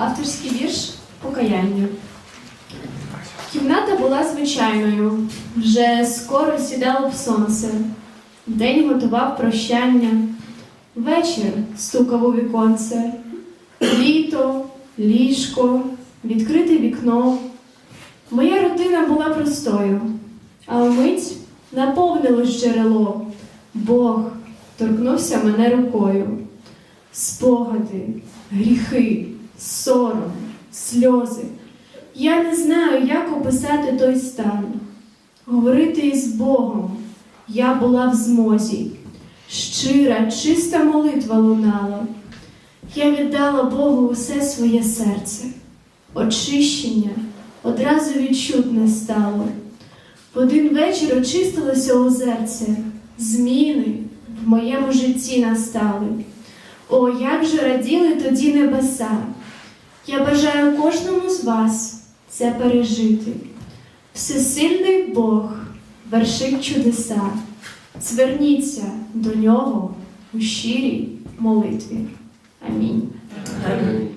Авторський вірш Покаяння. Кімната була звичайною, вже скоро сідало б сонце. День готував прощання, вечір стукав у віконце. Літо, ліжко, відкрите вікно. Моя родина була простою, а вмить наповнилось джерело. Бог торкнувся мене рукою. Спогади, гріхи, сором, сльози. Я не знаю, як описати той стан. Говорити із Богом я була в змозі. Щира, чиста молитва лунала. Я віддала Богу усе своє серце. Очищення одразу відчутне стало. В один вечір очистилося озерце, зміни в моєму житті настали. О, як же раділи тоді небеса! Я бажаю кожному з вас це пережити. Всесильний Бог вершить чудеса. Зверніться до нього у щирій молитві. Амінь. Амінь.